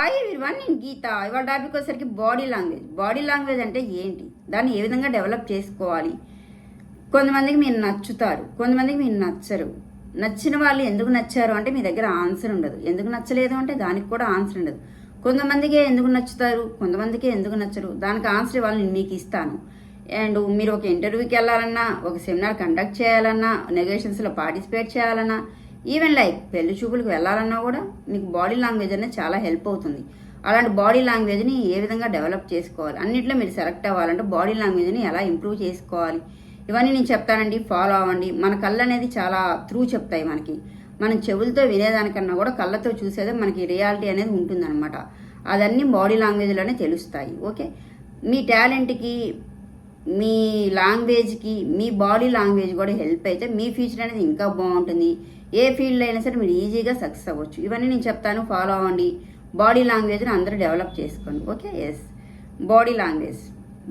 Hi one నేను గీత ఇవాళ topic వచ్చేసరికి బాడీ లాంగ్వేజ్ బాడీ లాంగ్వేజ్ అంటే ఏంటి? దాన్ని ఏ విధంగా డెవలప్ చేసుకోవాలి? కొంతమందికి మీరు నచ్చుతారు. కొంతమందికి మీరు నచ్చరు. నచ్చిన వాళ్ళు ఎందుకు నచ్చారు అంటే మీ దగ్గర ఆన్సర్ ఉండదు. ఎందుకు నచ్చలేదు అంటే దానికి కూడా ఆన్సర్ ఉండదు. కొంతమందికి ఎందుకు నచ్చుతారు? కొంతమందికి ఎందుకు నచ్చరు? దానికి ఆన్సర్ ఇవ్వాలి నేను మీకు ఇస్తాను. అండ్ మీరు ఒక ఇంటర్వ్యూకి వెళ్ళాలన్నా ఒక సెమినార్ కండక్ట్ చేయాలన్నా నెగోషియన్స్లో పార్టిసిపేట్ చేయాలన్నా ఈవెన్ లైక్ పెళ్ళి చూపులకు వెళ్ళాలన్నా కూడా మీకు బాడీ లాంగ్వేజ్ అనేది చాలా హెల్ప్ అవుతుంది. అలాంటి బాడీ లాంగ్వేజ్ని ఏ విధంగా డెవలప్ చేసుకోవాలి? అన్నిట్లో మీరు సెలెక్ట్ అవ్వాలంటే బాడీ లాంగ్వేజ్ని ఎలా ఇంప్రూవ్ చేసుకోవాలి? ఇవన్నీ నేను చెప్తానండి. ఫాలో అవ్వండి. మన కళ్ళు అనేది చాలా త్రూ చెప్తాయి మనకి. మనం చెవులతో వినేదానికన్నా కూడా కళ్ళతో చూసేదే మనకి రియాలిటీ అనేది ఉంటుందన్నమాట. అదన్నీ బాడీ లాంగ్వేజ్లోనే తెలుస్తాయి. ఓకే మీ టాలెంట్కి మీ లాంగ్వేజ్కి మీ బాడీ లాంగ్వేజ్ కూడా హెల్ప్ అయితే మీ ఫ్యూచర్ అనేది ఇంకా బాగుంటుంది. ఏ ఫీల్డ్ అయినా సరే మీరు ఈజీగా సక్సెస్ అవ్వచ్చు. ఇవన్నీ నేను చెప్తాను. ఫాలో అవ్వండి. బాడీ లాంగ్వేజ్ని అందరూ డెవలప్ చేసుకోండి. ఓకే? ఎస్. Body language.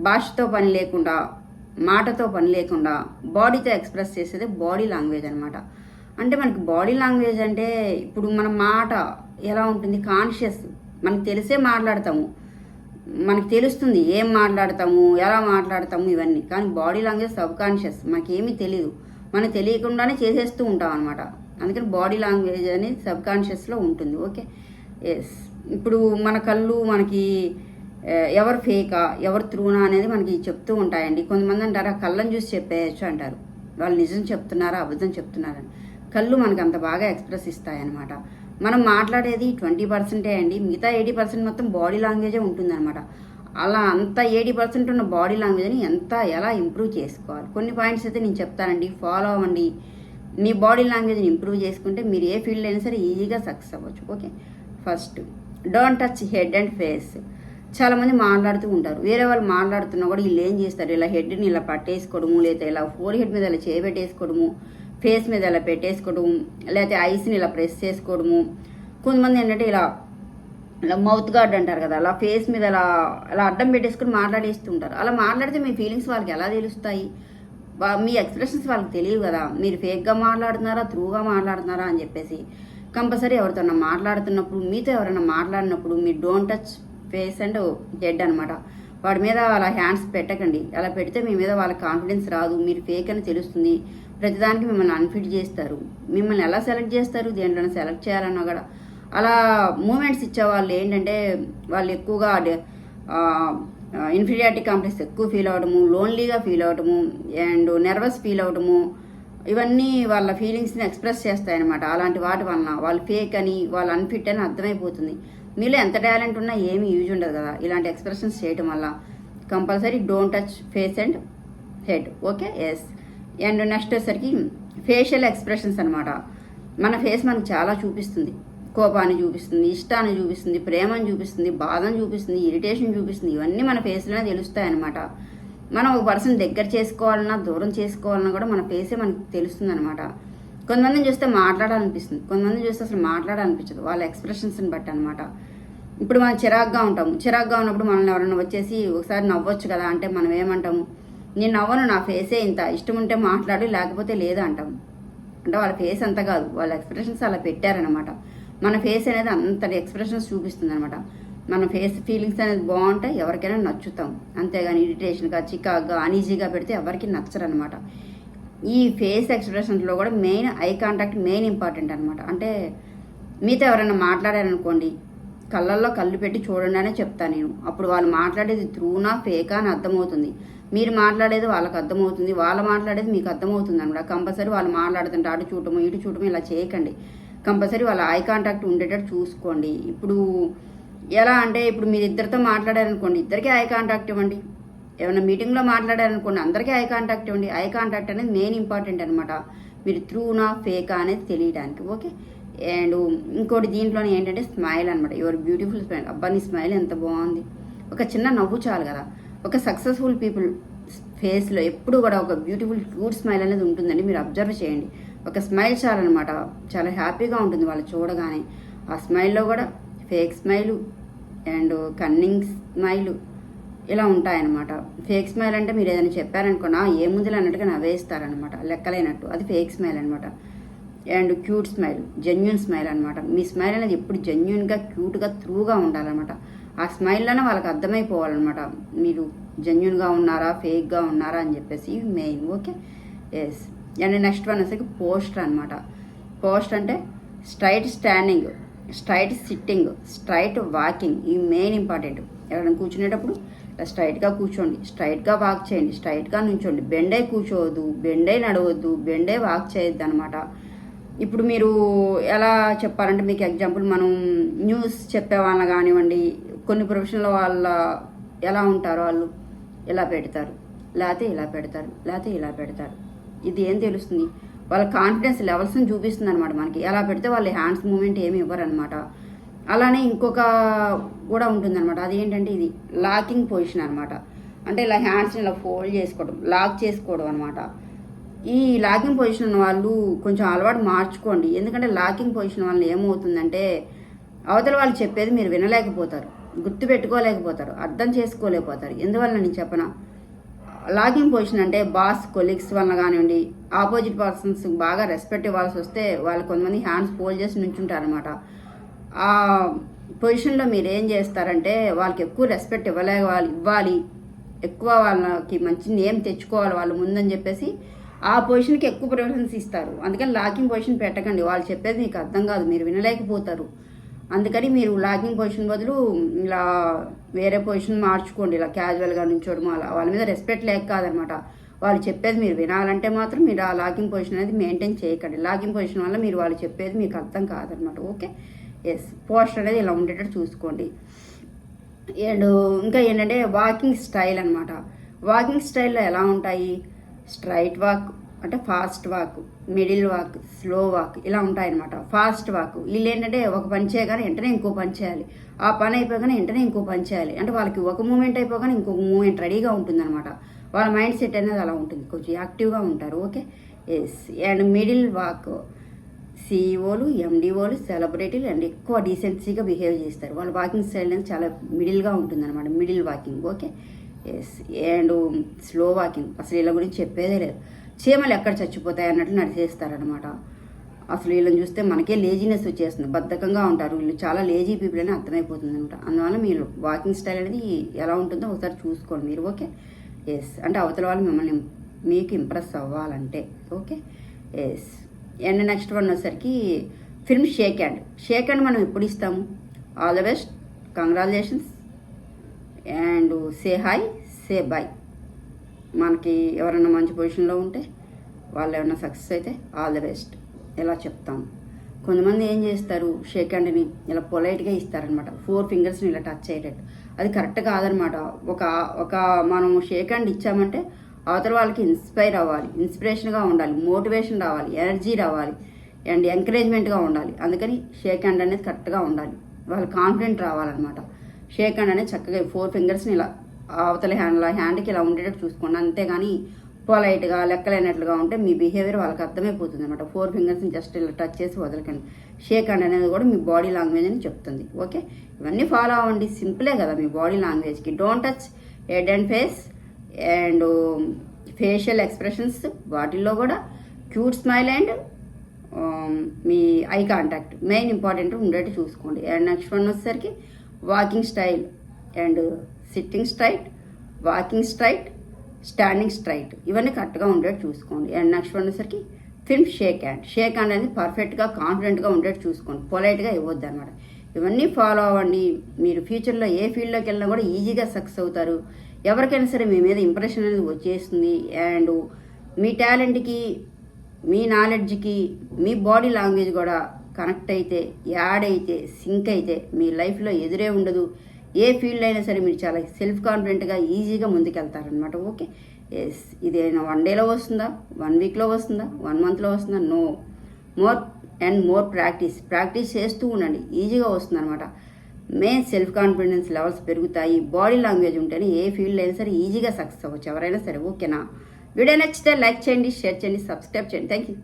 భాషతో పని లేకుండా మాటతో పని లేకుండా బాడీతో ఎక్స్ప్రెస్ చేసేది బాడీ లాంగ్వేజ్ అనమాట అంటే మనకి బాడీ లాంగ్వేజ్ అంటే ఇప్పుడు మన మాట ఎలా ఉంటుంది? కాన్షియస్. మనకు తెలిసే మాట్లాడతాము. మనకి తెలుస్తుంది ఏం మాట్లాడతాము ఎలా మాట్లాడతాము ఇవన్నీ. కానీ బాడీ లాంగ్వేజ్ సబ్ కాన్షియస్ మనకేమీ తెలియదు మనం తెలియకుండానే చేసేస్తూ ఉంటాం అనమాట అందుకని బాడీ లాంగ్వేజ్ అనేది సబ్ కాన్షియస్లో ఉంటుంది. ఓకే? ఎస్ ఇప్పుడు మన కళ్ళు మనకి ఎవరు ఫేకా ఎవరు త్రూనా అనేది మనకి చెప్తూ ఉంటాయండి. కొంతమంది అంటారు ఆ కళ్ళని చూసి చెప్పేయచ్చు అంటారు. వాళ్ళు నిజం చెప్తున్నారా అబద్ధం చెప్తున్నారని. కళ్ళు మనకు అంత బాగా ఎక్స్ప్రెస్ ఇస్తాయన్నమాట. మనం మాట్లాడేది ట్వంటీ పర్సెంటే అండి. మిగతా ఎయిటీ పర్సెంట్ మొత్తం బాడీ లాంగ్వేజే ఉంటుందన్నమాట. అలా అంత ఎయిటీ పర్సెంట్ ఉన్న బాడీ లాంగ్వేజ్ని ఎంత ఎలా ఇంప్రూవ్ చేసుకోవాలి? కొన్ని పాయింట్స్ అయితే నేను చెప్తానండి. ఫాలో అవ్వండి. మీ బాడీ లాంగ్వేజ్ని ఇంప్రూవ్ చేసుకుంటే మీరు ఏ ఫీల్డ్ అయినా సరే ఈజీగా సక్సెస్ అవ్వచ్చు. Okay? First don't touch head and face. చాలామంది మాట్లాడుతూ ఉంటారు. వేరే వాళ్ళు మాట్లాడుతున్నా కూడా వీళ్ళు ఏం చేస్తారు? ఇలా హెడ్ని ఇలా పట్టేసుకోవడము లేదా ఇలా ఫోర్ హెడ్ మీద ఇలా చేయబెట్టేసుకోవడము ఫేస్ మీద ఇలా పెట్టేసుకోవడము లేకపోతే ఐస్ని ఇలా ప్రెస్ చేసుకోవడము. కొంతమంది ఏంటంటే ఇలా ఇలా మౌత్ గార్డ్ అంటారు కదా అలా ఫేస్ మీద అలా అలా అడ్డం పెట్టేసుకుని మాట్లాడేస్తుంటారు అలా మాట్లాడితే మీ ఫీలింగ్స్ వాళ్ళకి ఎలా తెలుస్తాయి? మీ ఎక్స్ప్రెషన్స్ వాళ్ళకి తెలియవు కదా. మీరు ఫేక్గా మాట్లాడుతున్నారా త్రూగా మాట్లాడుతున్నారా అని చెప్పేసి. కంపల్సరీ ఎవరితో మాట్లాడుతున్నప్పుడు మీతో ఎవరైనా మాట్లాడినప్పుడు మీ don't touch face and head అనమాట వాడి మీద అలా హ్యాండ్స్ పెట్టకండి. అలా పెడితే మీ మీద వాళ్ళ కాన్ఫిడెన్స్ రాదు. మీరు ఫేక్ అని తెలుస్తుంది. ప్రతిదానికి మిమ్మల్ని అన్ఫిట్ చేస్తారు. మిమ్మల్ని ఎలా సెలెక్ట్ చేస్తారు? దేంట్లో సెలెక్ట్ చేయాలన్నా కూడా. అలా మూమెంట్స్ ఇచ్చే వాళ్ళు ఏంటంటే వాళ్ళు ఎక్కువగా ఇన్ఫీరియారిటీ కాంప్లెక్స్ ఎక్కువ ఫీల్ అవడము లోన్లీగా ఫీల్ అవడము అండ్ నెర్వస్ ఫీల్ అవడము ఇవన్నీ వాళ్ళ ఫీలింగ్స్ని ఎక్స్ప్రెస్ చేస్తాయన్నమాట. అలాంటి వాటి వలన వాళ్ళు ఫేక్ అని వాళ్ళు అన్ఫిట్ అని అర్థమైపోతుంది. మీలో ఎంత టాలెంట్ ఉన్నా ఏమీ యూజ్ ఉండదు కదా. ఇలాంటి ఎక్స్ప్రెషన్స్ చేయటం వల్ల compulsory don't touch face and head okay yes and next వచ్చేసరికి ఫేషియల్ ఎక్స్ప్రెషన్స్ అనమాట మన ఫేస్ మనకు చాలా చూపిస్తుంది. కోపాన్ని చూపిస్తుంది ఇష్టాన్ని చూపిస్తుంది ప్రేమను చూపిస్తుంది బాధను చూపిస్తుంది ఇరిటేషన్ చూపిస్తుంది. ఇవన్నీ మన ఫేస్లోనే తెలుస్తాయి అనమాట మనం ఒక పర్సన్ దగ్గర చేసుకోవాలన్నా దూరం చేసుకోవాలన్నా కూడా మన ఫేసే మనకు తెలుస్తుంది అనమాట కొంతమందిని చూస్తే మాట్లాడాలనిపిస్తుంది. కొంతమందిని చూస్తే అసలు మాట్లాడాలనిపించదు. వాళ్ళ ఎక్స్ప్రెషన్స్ని బట్టి అనమాట ఇప్పుడు మనం చిరాగ్గా ఉంటాము. చిరాగ్గా ఉన్నప్పుడు మనల్ని ఎవరైనా వచ్చేసి ఒకసారి నవ్వచ్చు కదా. అంటే మనం ఏమంటాము? నేను నవ్వను నా ఫేసే ఇంత ఇష్టం ఉంటే మాట్లాడు లేకపోతే లేదు అంటాం. అంటే వాళ్ళ ఫేస్ అంత కాదు వాళ్ళ ఎక్స్ప్రెషన్స్ అలా పెట్టారనమాట మన ఫేస్ అనేది అంతటి ఎక్స్ప్రెషన్స్ చూపిస్తుంది అనమాట మన ఫేస్ ఫీలింగ్స్ అనేది బాగుంటే ఎవరికైనా నచ్చుతాం. అంతేగాని ఇరిటేషన్గా చికాగ్గా అనీజీగా పెడితే ఎవరికి నచ్చరనమాట ఈ ఫేస్ ఎక్స్ప్రెషన్స్లో కూడా main eye contact main important అనమాట అంటే మీతో ఎవరైనా మాట్లాడారనుకోండి కళ్ళల్లో కళ్ళు పెట్టి చూడండి అనే చెప్తాను నేను. అప్పుడు వాళ్ళు మాట్లాడేది త్రూనా ఫేకా అని అర్థమవుతుంది. మీరు మాట్లాడేది వాళ్ళకి అర్థమవుతుంది వాళ్ళు మాట్లాడేది మీకు అర్థమవుతుంది అనమాట. కంపల్సరీ వాళ్ళు మాట్లాడుతుంటే అటు చూడటము ఇటు చూడటము ఇలా చేయకండి. కంపల్సరీ వాళ్ళ ఐ కాంటాక్ట్ ఉండేటట్టు చూసుకోండి. ఇప్పుడు ఎలా అంటే ఇప్పుడు మీరు ఇద్దరితో మాట్లాడారనుకోండి ఇద్దరికీ ఐ కాంటాక్ట్ ఇవ్వండి. ఏమైనా మీటింగ్లో మాట్లాడారనుకోండి అందరికీ ఐ కాంటాక్ట్ ఇవ్వండి. ఐ కాంటాక్ట్ అనేది మెయిన్ ఇంపార్టెంట్ అనమాట. మీరు త్రూనా ఫేకా అనేది తెలియడానికి ఓకే? అండ్ ఇంకోటి దీంట్లోనే ఏంటంటే స్మైల్ అనమాట. Your beautiful smile. అబ్బా నీ స్మైల్ ఎంత బాగుంది. ఒక చిన్న నవ్వు చాలు కదా. ఒక సక్సెస్ఫుల్ పీపుల్ ఫేస్లో ఎప్పుడు కూడా ఒక బ్యూటిఫుల్ క్యూట్ స్మైల్ అనేది ఉంటుందండి మీరు అబ్జర్వ్ చేయండి. ఒక స్మైల్ చాలన్నమాట చాలా హ్యాపీగా ఉంటుంది వాళ్ళు చూడగానే. ఆ స్మైల్లో కూడా fake smile and cunning smile ఇలా ఉంటాయన్నమాట. ఫేక్ స్మైల్ అంటే మీరు ఏదైనా చెప్పారనుకున్నా ఏ ముందులు అన్నట్టుగా నవ్వేస్తారనమాట లెక్కలేనట్టు. అది ఫేక్ స్మైల్ అనమాట and cute smile genuine smile అనమాట మీ స్మైల్ అనేది ఎప్పుడు జెన్యున్గా క్యూట్గా త్రూగా ఉండాలన్నమాట. ఆ స్మైల్లోనే వాళ్ళకి అర్థమైపోవాలన్నమాట. మీరు జెన్యున్గా ఉన్నారా ఫేక్గా ఉన్నారా అని చెప్పేసి main okay? Yes and next one వచ్చేసి పోస్టర్ అనమాట పోస్ట్ అంటే straight standing straight sitting straight walking ఈ మెయిన్ ఇంపార్టెంట్. ఎవరైనా కూర్చునేటప్పుడు ఇలా స్ట్రైట్గా కూర్చోండి స్ట్రైట్గా వాక్ చేయండి స్ట్రైట్గా నుంచోండి. బెండే కూర్చోవద్దు బెండే నడవద్దు బెండే వాక్ చేయొద్దు అనమాట ఇప్పుడు మీరు ఎలా చెప్పాలంటే మీకు ఎగ్జాంపుల్ మనం న్యూస్ చెప్పేవాళ్ళని కానివ్వండి కొన్ని ప్రొఫెషన్ల వాళ్ళ ఎలా ఉంటారో వాళ్ళు ఇలా పెడతారు. లేకపోతే ఇలా పెడతారు లేకపోతే ఇలా పెడతారు. ఇది ఏం తెలుస్తుంది? వాళ్ళ కాన్ఫిడెన్స్ లెవెల్స్ని చూపిస్తుంది అనమాట మనకి. ఎలా పెడితే వాళ్ళ హ్యాండ్స్ మూమెంట్ ఏమి ఇవ్వరు అనమాట అలానే ఇంకొక కూడా ఉంటుందన్నమాట. అదేంటంటే ఇది లాకింగ్ పొజిషన్ అనమాట అంటే ఇలా హ్యాండ్స్ని ఇలా ఫోల్డ్ చేసుకోవడం లాక్ చేసుకోవడం అనమాట ఈ లాకింగ్ పొజిషన్ ఉన్న వాళ్ళు కొంచెం అలవాటు మార్చుకోండి. ఎందుకంటే లాకింగ్ పొజిషన్ వల్ల ఏమవుతుందంటే అవతల వాళ్ళు చెప్పేది మీరు వినలేకపోతారు. గుర్తు పెట్టుకోలేకపోతారు అర్థం చేసుకోలేకపోతారు. ఎందువల్ల నేను చెప్పనా? లాగింగ్ పొజిషన్ అంటే బాస్ కొలీగ్స్ వల్ల కానివ్వండి ఆపోజిట్ పర్సన్స్ బాగా రెస్పెక్ట్ ఇవ్వాల్సి వస్తే వాళ్ళు కొంతమంది హ్యాండ్స్ ఫోల్డ్ చేసి నుంచుంటారనమాట ఆ పొజిషన్లో మీరు ఏం చేస్తారంటే వాళ్ళకి ఎక్కువ రెస్పెక్ట్ ఇవ్వలే వాళ్ళు ఇవ్వాలి ఎక్కువ వాళ్ళకి మంచి నేమ్ తెచ్చుకోవాలి వాళ్ళు ముందని చెప్పేసి ఆ పొజిషన్కి ఎక్కువ ప్రిఫరెన్స్ ఇస్తారు. అందుకని లాకింగ్ పొజిషన్ పెట్టకండి. వాళ్ళు చెప్పేది మీకు అర్థం కాదు. మీరు వినలేకపోతారు. అందుకని మీరు లాగింగ్ పొజిషన్ బదులు ఇలా వేరే పొజిషన్ మార్చుకోండి ఇలా క్యాజువల్గా నుంచోవడం అలా వాళ్ళ మీద రెస్పెక్ట్ లేక కాదనమాట. వాళ్ళు చెప్పేది మీరు వినాలంటే మాత్రం మీరు ఆ లాగింగ్ పొజిషన్ అనేది మెయింటైన్ చేయకండి. లాగింగ్ పొజిషన్ వల్ల మీరు వాళ్ళు చెప్పేది మీకు అర్థం కాదనమాట. ఓకే? ఎస్ పోస్టర్ అనేది ఇలా ఉండేటట్టు చూసుకోండి. అండ్ ఇంకా ఏంటంటే వాకింగ్ స్టైల్ అనమాట వాకింగ్ స్టైల్లో ఎలా ఉంటాయి? స్ట్రైట్ వాక్ అంటే fast walk middle walk slow walk ఇలా ఉంటాయన్నమాట. Fast walk. వీళ్ళు ఏంటంటే ఒక పని చేయగానే వెంటనే ఇంకో పని చేయాలి. ఆ పని అయిపోగానే వెంటనే ఇంకో పని చేయాలి. అంటే వాళ్ళకి ఒక మూమెంట్ అయిపోగానే ఇంకొక మూమెంట్ రెడీగా ఉంటుందన్నమాట. వాళ్ళ మైండ్ సెట్ అనేది అలా ఉంటుంది. కొంచెం యాక్టివ్గా ఉంటారు. Okay? Yes and middle walk సీఈఓలు ఎండిఓలు సెలబ్రిటీలు అండ్ ఎక్కువ డీసెన్సీగా బిహేవ్ చేస్తారు. వాళ్ళ వాకింగ్ స్టైల్ అనేది చాలా మిడిల్గా ఉంటుందన్నమాట. Middle walking. Okay? Yes and slow walking. అసలు వీళ్ళ గురించి చెప్పేదే లేదు. చీమలు ఎక్కడ చచ్చిపోతాయి అన్నట్లు నడిచేస్తారనమాట అసలు వీళ్ళని చూస్తే మనకే లేజీనెస్ వచ్చేస్తుంది. బద్ధకంగా ఉంటారు. వీళ్ళు చాలా లేజీ పీపుల్ అని అర్థమైపోతుంది అనమాట అందువల్ల మీరు వాకింగ్ స్టైల్ అనేది ఎలా ఉంటుందో ఒకసారి చూసుకోండి మీరు ఓకే? ఎస్ అంటే అవతల వాళ్ళు మిమ్మల్ని మీకు ఇంప్రెస్ అవ్వాలంటే okay? Yes and next one వచ్చేసరికి firm shake hand shake hand మనం ఎప్పుడు ఇస్తాము? All the best congratulations and say hi say bye మనకి ఎవరైనా మంచి పొజిషన్లో ఉంటే వాళ్ళు ఏమైనా సక్సెస్ అయితే ఆల్ ద బెస్ట్ ఇలా చెప్తాం. కొంతమంది ఏం చేస్తారు? షేక్ హ్యాండ్ని ఇలా పొలైట్గా ఇస్తారనమాట ఫోర్ ఫింగర్స్ని ఇలా టచ్ అయ్యేటట్టు అది కరెక్ట్ కాదనమాట ఒక ఒక మనం షేక్ హ్యాండ్ ఇచ్చామంటే అవతల వాళ్ళకి ఇన్స్పైర్ అవ్వాలి. ఇన్స్పిరేషన్గా ఉండాలి. మోటివేషన్ రావాలి. ఎనర్జీ రావాలి. అండ్ ఎంకరేజ్మెంట్గా ఉండాలి. అందుకని షేక్ హ్యాండ్ అనేది కరెక్ట్గా ఉండాలి. వాళ్ళ కాన్ఫిడెంట్ రావాలన్నమాట. షేక్ హ్యాండ్ అనేది చక్కగా ఫోర్ ఫింగర్స్ని ఇలా అవతల హ్యాండ్లో హ్యాండ్కి ఇలా ఉండేటట్టు చూసుకోండి. అంతేగాని పొలైట్గా లెక్కలేనట్లుగా ఉంటే మీ బిహేవియర్ వాళ్ళకి అర్థమైపోతుంది అనమాట ఫోర్ ఫింగర్స్ని జస్ట్ ఇలా టచ్ చేసి వదలకండి. షేక్ హ్యాండ్ అనేది కూడా మీ బాడీ లాంగ్వేజ్ అని చెప్తుంది. ఓకే ఇవన్నీ ఫాలో అవ్వండి. సింపులే కదా మీ body లాంగ్వేజ్కి don't touch head and face and facial expressions వాటిల్లో కూడా క్యూట్ స్మైల్ అండ్ మీ ఐ కాంటాక్ట్ మెయిన్ ఇంపార్టెంట్ ఉండేట్టు చూసుకోండి. అండ్ నెక్స్ట్ వన్ వచ్చేసరికి walking style and sitting straight walking straight standing straight. ఇవన్నీ కరెక్ట్గా ఉండేట్టు చూసుకోండి. అండ్ నెక్స్ట్ ఉండేసరికి firm shake hand shake hand అనేది పర్ఫెక్ట్గా కాన్ఫిడెంట్గా ఉండేట్టు చూసుకోండి. పొలైట్గా ఇవ్వద్దు అనమాట ఇవన్నీ ఫాలో అవ్వండి. మీరు ఫ్యూచర్లో ఏ ఫీల్డ్లోకి వెళ్ళినా కూడా ఈజీగా సక్సెస్ అవుతారు. ఎవరికైనా సరే మీ మీద ఇంప్రెషన్ అనేది వచ్చేస్తుంది. అండ్ మీ టాలెంట్కి మీ నాలెడ్జ్కి మీ బాడీ లాంగ్వేజ్ కూడా కనెక్ట్ అయితే యాడ్ అయితే సింక్ అయితే మీ లైఫ్లో ఎదురే ఉండదు. ఏ ఫీల్డ్ అయినా సరే మీరు చాలా సెల్ఫ్ కాన్ఫిడెంట్గా ఈజీగా ముందుకెళ్తారనమాట ఓకే ఎస్ ఇదేనా వన్ డేలో వస్తుందా? వన్ వీక్లో వస్తుందా? వన్ మంత్లో వస్తుందా? No more and more practice practice చేస్తూ ఉండండి. ఈజీగా వస్తుంది అనమాట మెయిన్ సెల్ఫ్ కాన్ఫిడెన్స్ లెవెల్స్ పెరుగుతాయి. బాడీ లాంగ్వేజ్ ఉంటేనే ఏ ఫీల్డ్ అయినా సరే ఈజీగా సక్సెస్ అవ్వచ్చు. ఎవరైనా సరే ఓకేనా వీడియో నచ్చితే లైక్ చేయండి షేర్ చేయండి సబ్స్క్రైబ్ చేయండి. Thank you